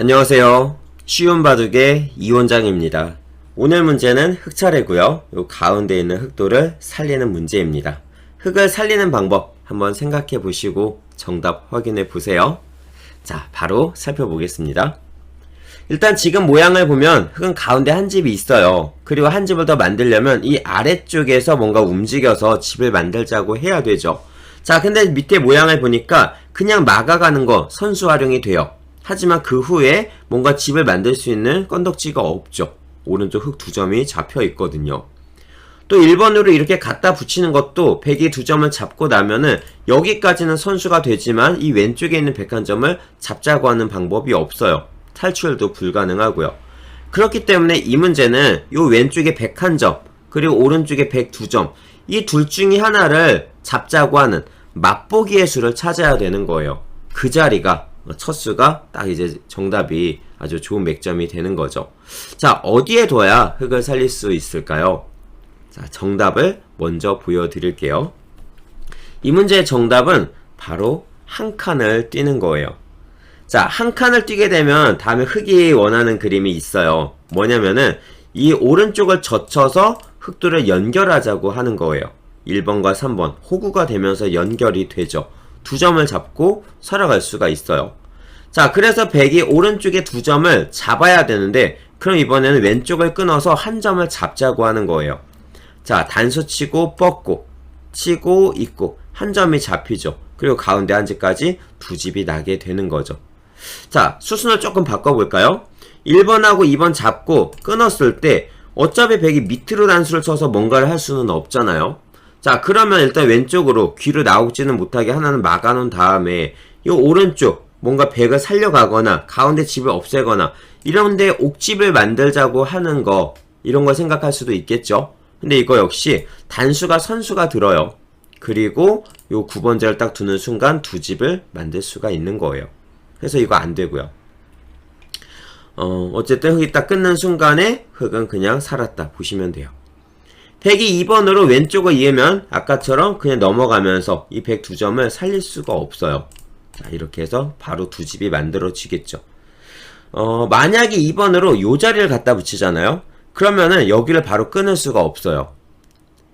안녕하세요. 쉬운 바둑의 이원장입니다. 오늘 문제는 흑차례고요. 요 가운데 있는 흑도를 살리는 문제입니다. 흑을 살리는 방법 한번 생각해 보시고 정답 확인해 보세요. 자, 바로 살펴보겠습니다. 일단 지금 모양을 보면 흑은 가운데 한 집이 있어요. 그리고 한 집을 더 만들려면 이 아래쪽에서 뭔가 움직여서 집을 만들자고 해야 되죠. 자, 근데 밑에 모양을 보니까 그냥 막아가는 거 선수 활용이 돼요. 하지만 그 후에 뭔가 집을 만들 수 있는 건덕지가 없죠. 오른쪽 흑두 점이 잡혀 있거든요. 또 1번으로 이렇게 갖다 붙이는 것도 백이 두 점을 잡고 나면은 여기까지는 선수가 되지만 이 왼쪽에 있는 백 한 점을 잡자고 하는 방법이 없어요. 탈출도 불가능하고요. 그렇기 때문에 이 문제는 요 왼쪽에 101점 그리고 오른쪽에 102점 이 둘 중에 하나를 잡자고 하는 맛보기의 수를 찾아야 되는 거예요. 그 자리가 첫 수가 딱 이제 정답이 아주 좋은 맥점이 되는 거죠. 자, 어디에 둬야 흙을 살릴 수 있을까요? 자, 정답을 먼저 보여드릴게요. 이 문제의 정답은 바로 한 칸을 띄는 거예요. 자, 한 칸을 띄게 되면 다음에 흙이 원하는 그림이 있어요. 뭐냐면은 이 오른쪽을 젖혀서 흑도를 연결하자고 하는 거예요. 1번과 3번 호구가 되면서 연결이 되죠. 두 점을 잡고 살아갈 수가 있어요. 자, 그래서 백이 오른쪽에 두 점을 잡아야 되는데 그럼 이번에는 왼쪽을 끊어서 한 점을 잡자고 하는 거예요. 자, 단수 치고 뻗고 치고 있고 한 점이 잡히죠. 그리고 가운데 한 집까지 두 집이 나게 되는 거죠. 자, 수순을 조금 바꿔볼까요? 1번하고 2번 잡고 끊었을 때 어차피 백이 밑으로 단수를 쳐서 뭔가를 할 수는 없잖아요. 자, 그러면 일단 왼쪽으로 귀를 나오지는 못하게 하나는 막아놓은 다음에 이 오른쪽 뭔가 백을 살려가거나 가운데 집을 없애거나 이런데 옥집을 만들자고 하는 거 이런 걸 생각할 수도 있겠죠. 근데 이거 역시 단수가 선수가 들어요. 그리고 요 9번째를 딱 두는 순간 두 집을 만들 수가 있는 거예요. 그래서 이거 안 되고요. 어, 어쨌든 흙이 딱 끊는 순간에 흙은 그냥 살았다 보시면 돼요. 백이 2번으로 왼쪽을 이으면 아까처럼 그냥 넘어가면서 이 102점을 살릴 수가 없어요. 자, 이렇게 해서 바로 두 집이 만들어지겠죠. 어, 만약에 2번으로 요 자리를 갖다 붙이잖아요. 그러면은 여기를 바로 끊을 수가 없어요.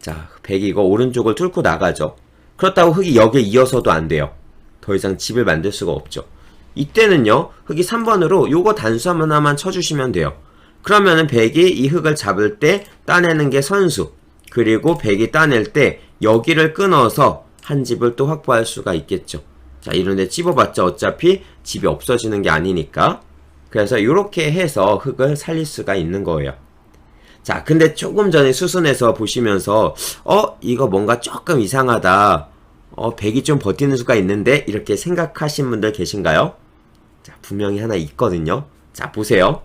자, 백이 이거 오른쪽을 뚫고 나가죠. 그렇다고 흙이 여기에 이어서도 안 돼요. 더 이상 집을 만들 수가 없죠. 이때는요, 흙이 3번으로 요거 단수 하나만 쳐주시면 돼요. 그러면은 백이 이 흙을 잡을 때 따내는 게 선수. 그리고 백이 따낼 때 여기를 끊어서 한 집을 또 확보할 수가 있겠죠. 자, 이런데 찝어봤자 어차피 집이 없어지는 게 아니니까. 그래서 이렇게 해서 흙을 살릴 수가 있는 거예요. 자, 근데 조금 전에 수순에서 보시면서, 어, 이거 뭔가 조금 이상하다. 어, 백이 좀 버티는 수가 있는데, 이렇게 생각하신 분들 계신가요? 자, 분명히 하나 있거든요. 자, 보세요.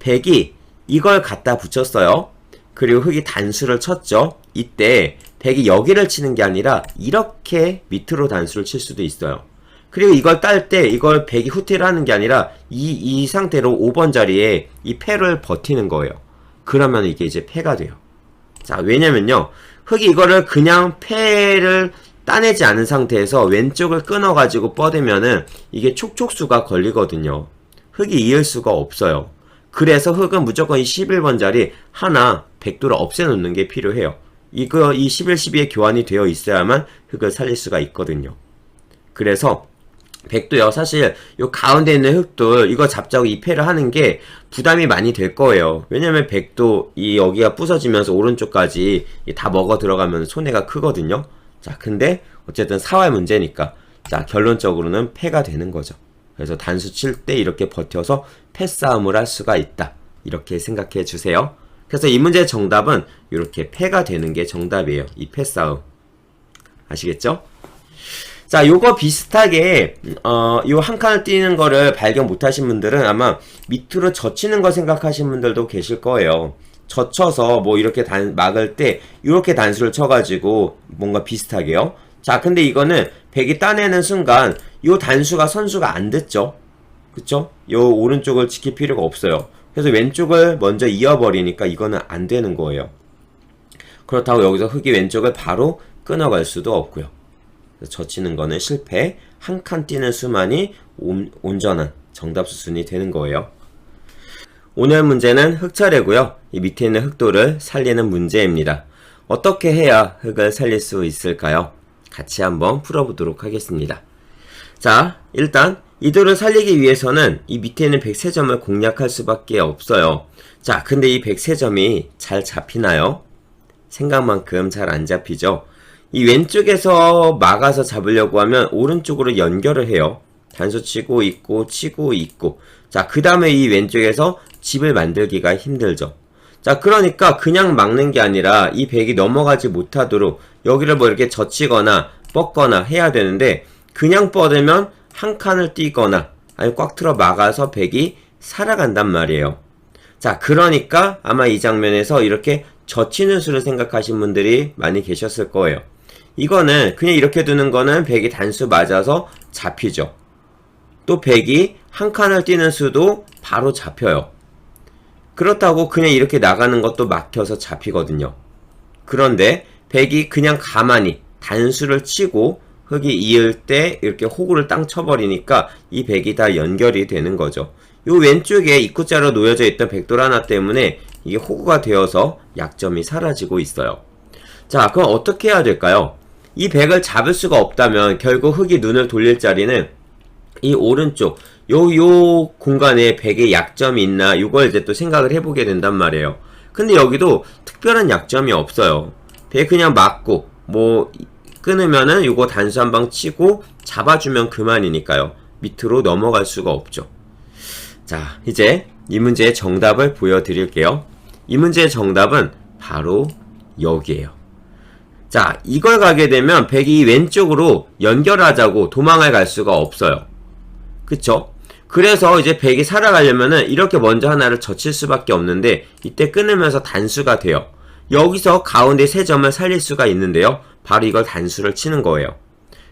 백이 이걸 갖다 붙였어요. 그리고 흙이 단수를 쳤죠. 이때 백이 여기를 치는 게 아니라 이렇게 밑으로 단수를 칠 수도 있어요. 그리고 이걸 딸 때 이걸 백이 후퇴를 하는 게 아니라 이, 이 상태로 5번 자리에 이 패를 버티는 거예요. 그러면 이게 이제 패가 돼요. 자, 왜냐면요. 흙이 이거를 그냥 패를 따내지 않은 상태에서 왼쪽을 끊어가지고 뻗으면은 이게 촉촉수가 걸리거든요. 흙이 이을 수가 없어요. 그래서 흙은 무조건 이 11번 자리 하나 백도를 없애놓는 게 필요해요. 이거 이 11, 12에 교환이 되어 있어야만 흙을 살릴 수가 있거든요. 그래서 백도요 사실 요 가운데 있는 흙돌 이거 잡자고 이 패를 하는 게 부담이 많이 될 거예요. 왜냐면 백도 이 여기가 부서지면서 오른쪽까지 다 먹어 들어가면 손해가 크거든요. 자 근데 어쨌든 사활 문제니까 자 결론적으로는 패가 되는 거죠. 그래서 단수 칠 때 이렇게 버텨서 패싸움을 할 수가 있다. 이렇게 생각해 주세요. 그래서 이 문제의 정답은 이렇게 패가 되는 게 정답이에요. 이 패싸움. 아시겠죠? 자, 요거 비슷하게, 어, 요 한 칸을 띄는 거를 발견 못 하신 분들은 아마 밑으로 젖히는 거 생각하신 분들도 계실 거예요. 젖혀서 뭐 이렇게 단, 막을 때, 이렇게 단수를 쳐가지고 뭔가 비슷하게요. 자, 근데 이거는 백이 따내는 순간, 요 단수가 선수가 안 됐죠? 그쵸? 요 오른쪽을 지킬 필요가 없어요. 그래서 왼쪽을 먼저 이어버리니까 이거는 안 되는 거예요. 그렇다고 여기서 흙이 왼쪽을 바로 끊어갈 수도 없고요. 젖히는 거는 실패, 한 칸 뛰는 수만이 온, 온전한 정답 수순이 되는 거예요. 오늘 문제는 흙 차례고요. 이 밑에 있는 흙돌을 살리는 문제입니다. 어떻게 해야 흙을 살릴 수 있을까요? 같이 한번 풀어보도록 하겠습니다. 자, 일단 이 돌을 살리기 위해서는 이 밑에 있는 103점을 공략할 수밖에 없어요. 자, 근데 이 103점이 잘 잡히나요? 생각만큼 잘 안 잡히죠? 이 왼쪽에서 막아서 잡으려고 하면 오른쪽으로 연결을 해요. 단수 치고 있고 치고 있고 자 그 다음에 이 왼쪽에서 집을 만들기가 힘들죠. 자 그러니까 그냥 막는 게 아니라 이 백이 넘어가지 못하도록 여기를 뭐 이렇게 젖히거나 뻗거나 해야 되는데 그냥 뻗으면 한 칸을 띄거나 아니 꽉 틀어 막아서 백이 살아간단 말이에요. 자 그러니까 아마 이 장면에서 이렇게 젖히는 수를 생각하신 분들이 많이 계셨을 거예요. 이거는 그냥 이렇게 두는 거는 백이 단수 맞아서 잡히죠. 또 백이 한 칸을 뛰는 수도 바로 잡혀요. 그렇다고 그냥 이렇게 나가는 것도 막혀서 잡히거든요. 그런데 백이 그냥 가만히 단수를 치고 흙이 이을 때 이렇게 호구를 땅 쳐버리니까 이 백이 다 연결이 되는 거죠. 요 왼쪽에 입구자로 놓여져 있던 백돌 하나 때문에 이게 호구가 되어서 약점이 사라지고 있어요. 자, 그럼 어떻게 해야 될까요? 이 백을 잡을 수가 없다면 결국 흙이 눈을 돌릴 자리는 이 오른쪽 요 요 공간에 백의 약점이 있나 이걸 이제 또 생각을 해보게 된단 말이에요. 근데 여기도 특별한 약점이 없어요. 백 그냥 맞고 뭐 끊으면은 요거 단수 한 방 치고 잡아주면 그만이니까요. 밑으로 넘어갈 수가 없죠. 자 이제 이 문제의 정답을 보여드릴게요. 이 문제의 정답은 바로 여기에요. 자, 이걸 가게 되면 백이 왼쪽으로 연결하자고 도망을 갈 수가 없어요. 그쵸? 그래서 이제 백이 살아가려면은 이렇게 먼저 하나를 젖힐 수밖에 없는데 이때 끊으면서 단수가 돼요. 여기서 가운데 세 점을 살릴 수가 있는데요. 바로 이걸 단수를 치는 거예요.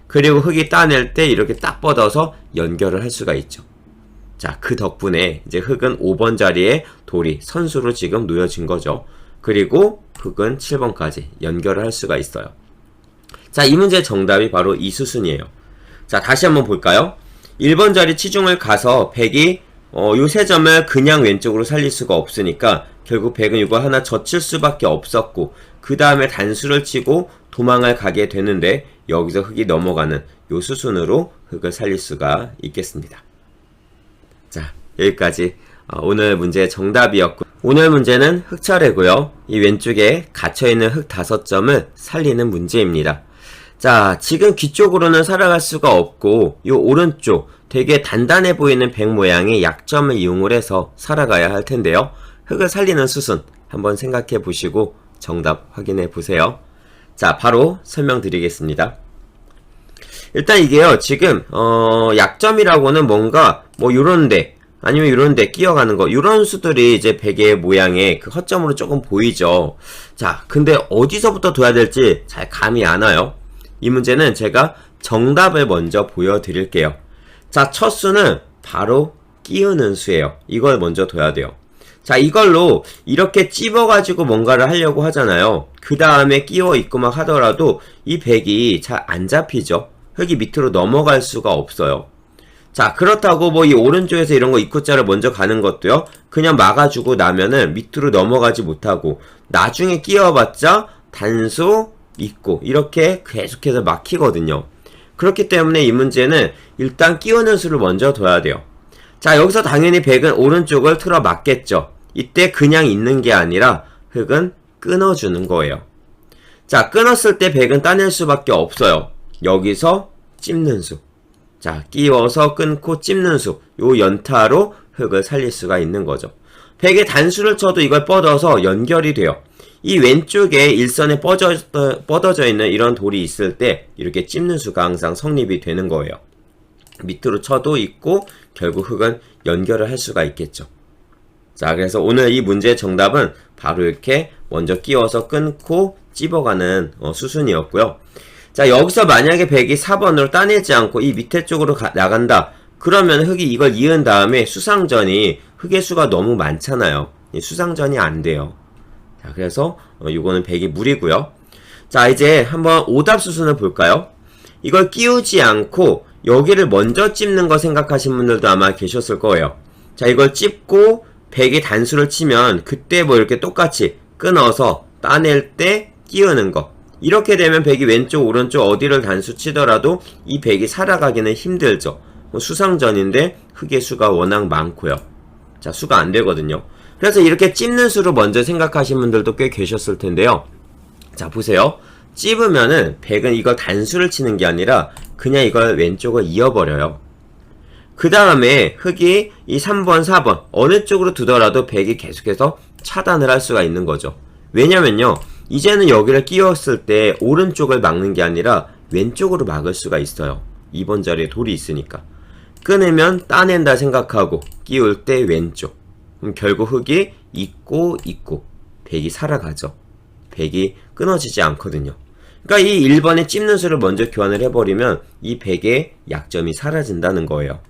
그리고 흙이 따낼 때 이렇게 딱 뻗어서 연결을 할 수가 있죠. 자, 그 덕분에 이제 흙은 5번 자리에 돌이 선수로 지금 놓여진 거죠. 그리고 흙은 7번까지 연결을 할 수가 있어요. 자, 이 문제의 정답이 바로 이 수순이에요. 자, 다시 한번 볼까요? 1번 자리 치중을 가서 100이 어, 요세 점을 그냥 왼쪽으로 살릴 수가 없으니까 결국 100은 이거 하나 젖힐 수밖에 없었고 그 다음에 단수를 치고 도망을 가게 되는데 여기서 흙이 넘어가는 요 수순으로 흙을 살릴 수가 있겠습니다. 자, 여기까지 어, 오늘 문제의 정답이었고 오늘 문제는 흙 차례고요. 이 왼쪽에 갇혀있는 흙 다섯 점을 살리는 문제입니다. 자, 지금 귀 쪽으로는 살아갈 수가 없고 이 오른쪽 되게 단단해 보이는 백 모양의 약점을 이용을 해서 살아가야 할 텐데요. 흙을 살리는 수순 한번 생각해 보시고 정답 확인해 보세요. 자, 바로 설명드리겠습니다. 일단 이게요, 지금, 어, 약점이라고는 뭔가, 뭐, 요런데, 아니면 요런데 끼어가는 거, 요런 수들이 이제 베개 모양의 그 허점으로 조금 보이죠. 자, 근데 어디서부터 둬야 될지 잘 감이 안 와요. 이 문제는 제가 정답을 먼저 보여드릴게요. 자, 첫 수는 바로 끼우는 수예요. 이걸 먼저 둬야 돼요. 자, 이걸로 이렇게 찝어가지고 뭔가를 하려고 하잖아요. 그 다음에 끼워 있고 막 하더라도 이 백이 잘 안 잡히죠. 흙이 밑으로 넘어갈 수가 없어요. 자, 그렇다고 뭐 이 오른쪽에서 이런 거 입구자를 먼저 가는 것도요, 그냥 막아주고 나면은 밑으로 넘어가지 못하고, 나중에 끼워봤자 단수 있고, 이렇게 계속해서 막히거든요. 그렇기 때문에 이 문제는 일단 끼우는 수를 먼저 둬야 돼요. 자, 여기서 당연히 백은 오른쪽을 틀어 막겠죠. 이때 그냥 있는 게 아니라 흙은 끊어주는 거예요. 자, 끊었을 때 백은 따낼 수밖에 없어요. 여기서 찝는 수. 자, 끼워서 끊고 찝는 수. 요 연타로 흙을 살릴 수가 있는 거죠. 백에 단수를 쳐도 이걸 뻗어서 연결이 돼요. 이 왼쪽에 일선에 뻗어, 뻗어져 있는 이런 돌이 있을 때 이렇게 찝는 수가 항상 성립이 되는 거예요. 밑으로 쳐도 있고 결국 흙은 연결을 할 수가 있겠죠. 자, 그래서 오늘 이 문제의 정답은 바로 이렇게 먼저 끼워서 끊고 찝어가는 어, 수순이었고요. 자, 여기서 만약에 백이 4번으로 따내지 않고 이 밑에 쪽으로 가, 나간다. 그러면 흙이 이걸 이은 다음에 수상전이 흙의 수가 너무 많잖아요. 수상전이 안 돼요. 자, 그래서 어, 이거는 백이 무리고요. 자, 이제 한번 오답 수순을 볼까요? 이걸 끼우지 않고 여기를 먼저 찝는 거 생각하신 분들도 아마 계셨을 거예요. 자, 이걸 찝고 100이 단수를 치면 그때 뭐 이렇게 똑같이 끊어서 따낼 때 끼우는 거. 이렇게 되면 100이 왼쪽, 오른쪽 어디를 단수 치더라도 이 100이 살아가기는 힘들죠. 뭐 수상전인데 흙의 수가 워낙 많고요. 자, 수가 안 되거든요. 그래서 이렇게 찝는 수로 먼저 생각하신 분들도 꽤 계셨을 텐데요. 자, 보세요. 찝으면은 100은 이걸 단수를 치는 게 아니라 그냥 이걸 왼쪽을 이어버려요. 그 다음에 흙이 이 3번, 4번 어느 쪽으로 두더라도 100이 계속해서 차단을 할 수가 있는 거죠. 왜냐면요. 이제는 여기를 끼웠을 때 오른쪽을 막는 게 아니라 왼쪽으로 막을 수가 있어요. 2번 자리에 돌이 있으니까. 끊으면 따낸다 생각하고 끼울 때 왼쪽. 그럼 결국 흙이 있고 있고 100이 살아가죠. 100이 끊어지지 않거든요. 그러니까 이 1번의 찝는 수를 먼저 교환을 해버리면 이 100의 약점이 사라진다는 거예요.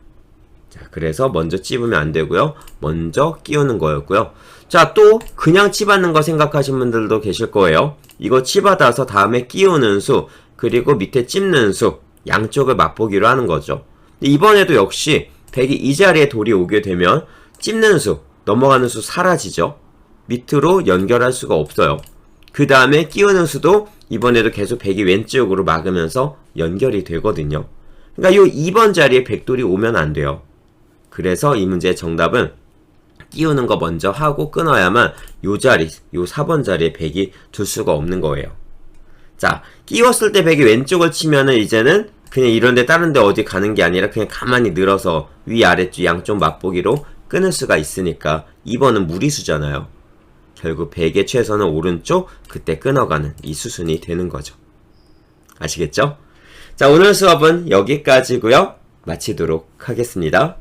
자, 그래서 먼저 찝으면 안 되고요. 먼저 끼우는 거였고요. 자, 또 그냥 찝받는 거 생각하신 분들도 계실 거예요. 이거 찝받아서 다음에 끼우는 수, 그리고 밑에 찝는 수, 양쪽을 맛보기로 하는 거죠. 이번에도 역시 100이 이 자리에 돌이 오게 되면 찝는 수, 넘어가는 수 사라지죠. 밑으로 연결할 수가 없어요. 그 다음에 끼우는 수도 이번에도 계속 100이 왼쪽으로 막으면서 연결이 되거든요. 그러니까 이 2번 자리에 100돌이 오면 안 돼요. 그래서 이 문제의 정답은 끼우는 거 먼저 하고 끊어야만 요 자리, 요 4번 자리에 100이 둘 수가 없는 거예요. 자, 끼웠을 때 100이 왼쪽을 치면은 이제는 그냥 이런데 다른데 어디 가는 게 아니라 그냥 가만히 늘어서 위아래쪽 양쪽 맛보기로 끊을 수가 있으니까 2번은 무리수잖아요. 결국 100의 최선은 오른쪽, 그때 끊어가는 이 수순이 되는 거죠. 아시겠죠? 자, 오늘 수업은 여기까지고요 마치도록 하겠습니다.